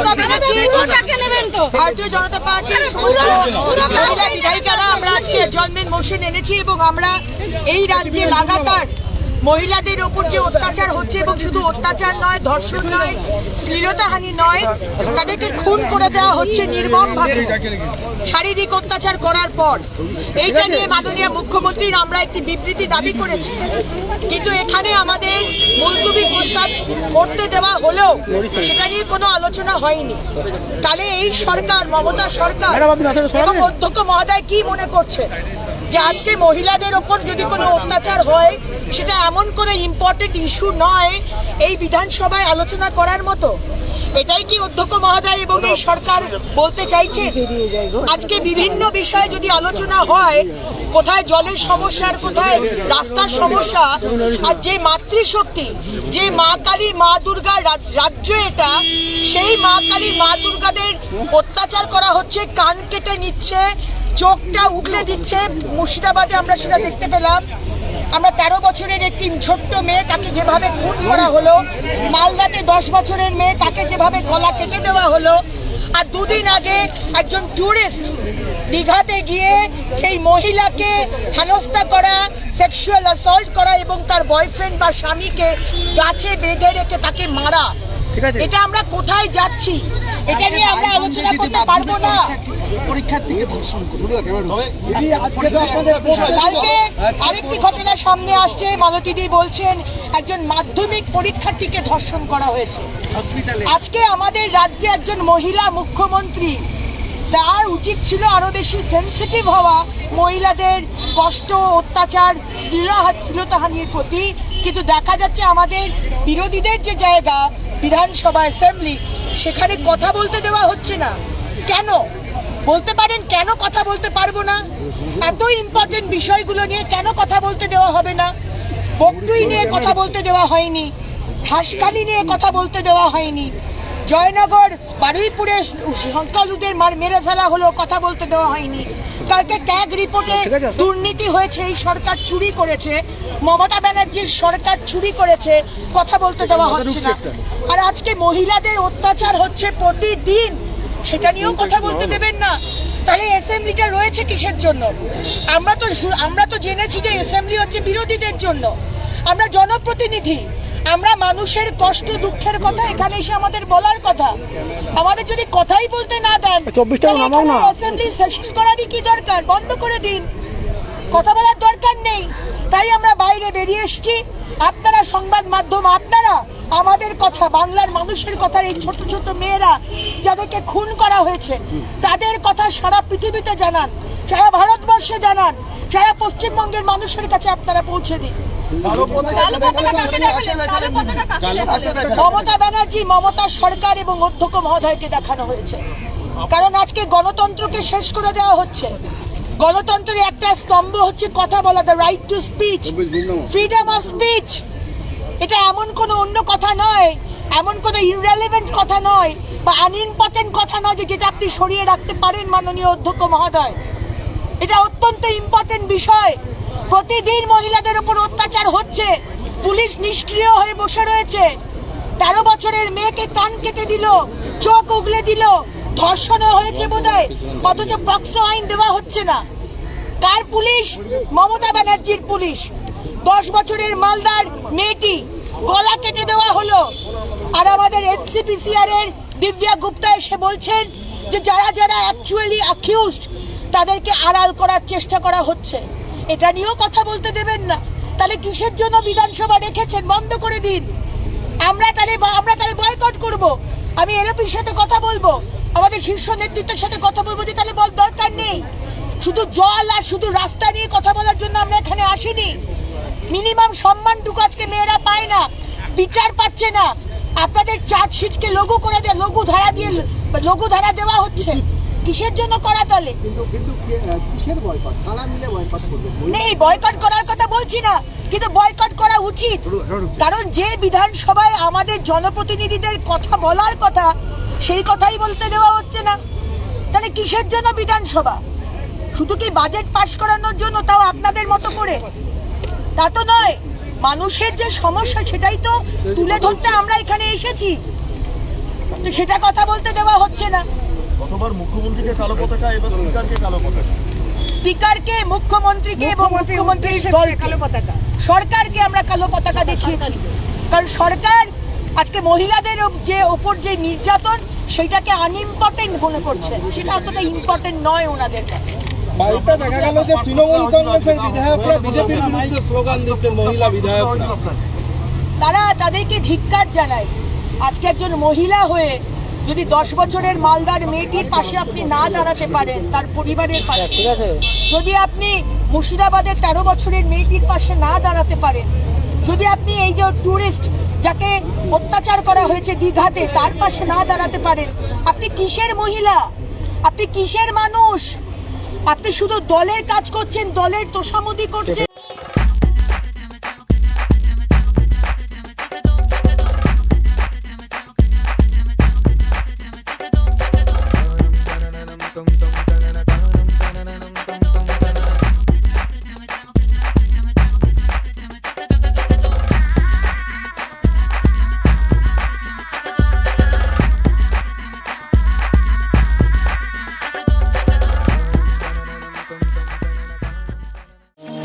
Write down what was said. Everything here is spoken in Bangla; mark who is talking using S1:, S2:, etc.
S1: আমরা বেরোচ্ছি ভারতীয় জনতা পার্টির সমস্ত মহিলা বিধায়িকারা আমরা আজকে জন্মের মোশন এনেছি এবং আমরা এই রাজ্যে লাগাতার মহিলাদের ওপর যে অত্যাচার হচ্ছে এবং শুধু অত্যাচার নয় ধর্ষণ নয় শ্লীলতাহানি নয় তাদেরকে খুন করে দেওয়া হচ্ছে নির্মমভাবে। শারীরিক অত্যাচার করার পর। এইটা নিয়ে মাননীয় মুখ্যমন্ত্রীর আমরা একটি বিবৃতি দাবি করেছি। কিন্তু এখানে আমাদের মুলতুবি প্রস্তাব করতে দেওয়া হলেও সেটা নিয়ে কোনো আলোচনা হয়নি। তাহলে এই সরকার মমতা সরকার এবং অধ্যক্ষ মহোদয় কি মনে করছে? যে আজকে মহিলাদের ওপর যদি কোনো অত্যাচার হয় সেটা এমন কোনো ইম্পর্টেন্ট ইস্যু নয় এই বিধানসভায় আলোচনা করার মতো। এটাই কি অধ্যক্ষ মহোদয় এবং এই সরকার বলতে চাইছে? আজকে বিভিন্ন বিষয়ে যদি আলোচনা হয়, কোথায় জলের সমস্যা আর কোথায় রাস্তার সমস্যা, আর যে মাতৃশক্তি, যে মা কালী, মা দুর্গার রাজ- রাজ্য এটা, সেই মা কালী, মা দুর্গাদের অত্যাচার করা হচ্ছে, কান কেটে নিচ্ছে, চোখটা উগলে দিচ্ছে। মুর্শিদাবাদে আমরা সেটা দেখতে পেলাম। আমরা তেরো বছরের একটি ছোট্ট মেয়ে, তাকে যেভাবে খুন করা হলো, মালদাতে দশ বছরের মেয়ে, তাকে যেভাবে গলা কেটে দেওয়া হলো, আর দুদিন আগে একজন ট্যুরিস্ট দীঘাতে গিয়ে সেই মহিলাকে হেনস্থা করা সেক্সুয়াল অ্যাসল্ট করা এবং তার বয়ফ্রেন্ড বা স্বামীকে গাছে বেঁধে রেখে তাকে মারা। এটা আমরা কোথায় যাচ্ছি? এটা নিয়ে আমরা আলোচনা করতে পারব না।
S2: পরীক্ষার্থীকে ধর্ষণ
S1: কালকে আরেকটি ঘটনা সামনে আসছে। মালতীদি বলছেন একজন মাধ্যমিক পরীক্ষার্থীকে ধর্ষণ করা হয়েছে। আজকে আমাদের রাজ্যে একজন মহিলা মুখ্যমন্ত্রী তার উচিত ছিল আরও বেশি সেন্সিটিভ হওয়া। মহিলাদের কষ্ট অত্যাচার শ্লীলতাহানির প্রতি। কিন্তু দেখা যাচ্ছে আমাদের বিরোধীদের যে জায়গা বিধানসভা অ্যাসেম্বলি সেখানে কথা বলতে দেওয়া হচ্ছে না। কেন? বলতে পারেন কেন কথা বলতে পারব না? এত ইম্পর্টেন্ট বিষয়গুলো নিয়ে কেন কথা বলতে দেওয়া হবে না? বকটুই নিয়ে কথা বলতে দেওয়া হয়নি। হাসকালি নিয়ে কথা বলতে দেওয়া হয়নি। জয়নগর বারুইপুরে সংখ্যালুদের মার মেরে ফেলা হলো কথা বলতে দেওয়া হয়নি। কালকে ট্যাগ রিপোর্টে দুর্নীতি হয়েছে এই সরকার চুরি করেছে মমতা ব্যানার্জির সরকার চুরি করেছে কথা বলতে দেওয়া হচ্ছে না। আর আজকে মহিলাদের অত্যাচার হচ্ছে প্রতিদিন। সেটা নিয়েও কথা বলতে দেবেন না। তাহলে অ্যাসেম্বলিটা রয়েছে কিসের জন্য? আমরা তো আমরা তো জেনেছি যে অ্যাসেম্বলি হচ্ছে বিরোধীদের জন্য। আমরা জনপ্রতিনিধি। আমরা মানুষের কষ্ট দুঃখের কথা এখানে এসে আমাদের বলার কথা। আমাদের যদি কথাই বলতে না দেন
S3: চব্বিশটা
S1: অ্যাসেম্বলি সেশন করারই কি দরকার? বন্ধ করে দিন। কথা বলার দরকার নেই। তাই আমরা বাইরে বেরিয়ে এসেছি। আপনারা সংবাদ মাধ্যম আপনারা আমাদের কথা বাংলার মানুষের কথা এই ছোট ছোট মেয়েরা যাদেরকে খুন করা হয়েছে তাদের কথা সারা পৃথিবীতে জানান সারা ভারতবর্ষে জানান সারা পশ্চিমবঙ্গের মানুষের কাছে আপনারা পৌঁছে দিন। মমতা ব্যানার্জি মমতা সরকার এবং অধ্যক্ষ মহোদয়কে দেখানো হয়েছে। কারণ আজকে গণতন্ত্রকে শেষ করে দেওয়া হচ্ছে। গণতন্ত্রের একটা স্তম্ভ হচ্ছে কথা বলা the right to speech freedom of speech এটা এমন কোনো অন্য কথা নয় এমন কোনো ইররেলেভেন্ট কথা নয় বা আনইম্পর্টেন্ট কথা নয় যে যেটা আপনি সরিয়ে রাখতে পারেন মাননীয় অধ্যক্ষ মহোদয়। এটা অত্যন্ত ইম্পর্টেন্ট বিষয়। প্রতিদিন মহিলাদের উপর অত্যাচার হচ্ছে পুলিশ নিষ্ক্রিয় হয়ে বসে রয়েছে। তেরো বছরের মেয়েকে কান কেটে দিল চোখ উগলে দিল ধর্ষণও হয়েছে বোধহয়। অথচ পক্সো আইন দেওয়া হচ্ছে না। কার পুলিশ? মমতা ব্যানার্জির পুলিশ। দশ বছরের মালদার মেয়েটি গলা কেটে দেওয়া হলো। আর আমাদের এনসিপিসিআর এর দিব্যা গুপ্তা এসে বলছেন যে যারা যারা অ্যাকচুয়ালি অ্যাকিউজড তাদেরকে আড়াল করার চেষ্টা করা হচ্ছে। এটা নিয়েও কথা বলতে দেবেন না। তাহলে কিসের জন্য বিধানসভা রেখেছেন? বন্ধ করে দিন। আমরা তাহলে আমরা তাহলে বয়কট করব। আমি এলপির সাথে কথা বলব। আমাদের শীর্ষ নেতৃত্বের সাথে কথা বলব যে তাহলে বল দরকার নেই। শুধু জল আর শুধু রাস্তা নিয়ে কথা বলার জন্য আমরা এখানে আসিনি। মিনিমাম সম্মানটুকু আজকে মেয়েরা পায় না বিচার পাচ্ছে না। আপনাদের চার্জশিটকে লঘু করে দেয় লঘু ধারা দিয়ে লঘু ধারা দেওয়া হচ্ছে। কিসের জন্য করা তাহলে? নেই বয়কট করার কথা বলছি না। কিন্তু বয়কট করা উচিত। কারণ যে বিধানসভায় আমাদের জনপ্রতিনিধিদের কথা বলার কথা সেই কথাই বলতে দেওয়া হচ্ছে না। তাহলে কিসের জন্য বিধানসভা? শুধু কি বাজেট পাশ করানোর জন্য তাও আপনাদের মতো করে? তা তো নয় মানুষের যে সমস্যা সেটাই তো তুলে ধরতে আমরা এখানে এসেছি। তো সেটা কথা বলতে দেওয়া হচ্ছে না।
S3: গতবার মুখ্যমন্ত্রীকে কালো পতাকা এবার স্পিকারকে কালো পতাকা।
S1: স্পিকারকে মুখ্যমন্ত্রীকে এবং মুখ্যমন্ত্রীর দলকে সরকারকে আমরা কালো পতাকা দেখিয়েছি। কারণ সরকার আজকে মহিলাদের যে ওপর যে নির্যাতন সেটাকে আনইম্পর্টেন্ট মনে করছে। সেটা অতটা ইম্পর্টেন্ট নয় ওনাদের কাছে।
S4: পাল্টা দেখা গেল যে তৃণমূল কংগ্রেসের বিধায়করা বিজেপির বিরুদ্ধে স্লোগান দিচ্ছেন মহিলা বিধায়করা।
S1: তারা তাদেরকে ধিক্কার জানায়। আজকে একজন মহিলা হয়ে যদি দশ বছরের মালদার মেয়েটির পাশে আপনি না দাঁড়াতে পারেন তার পরিবারের পাশে। যদি আপনি মুর্শিদাবাদের তেরো বছরের মেয়েটির পাশে না দাঁড়াতে পারেন যদি আপনি এই যে ট্যুরিস্ট যাকে অত্যাচার করা হয়েছে দীঘাতে, তার পাশে না দাঁড়াতে পারেন। আপনি কিসের মহিলা? আপনি কিসের মানুষ? আপনি শুধু দলের কাজ করছেন, দলের তোষামতি করছেন।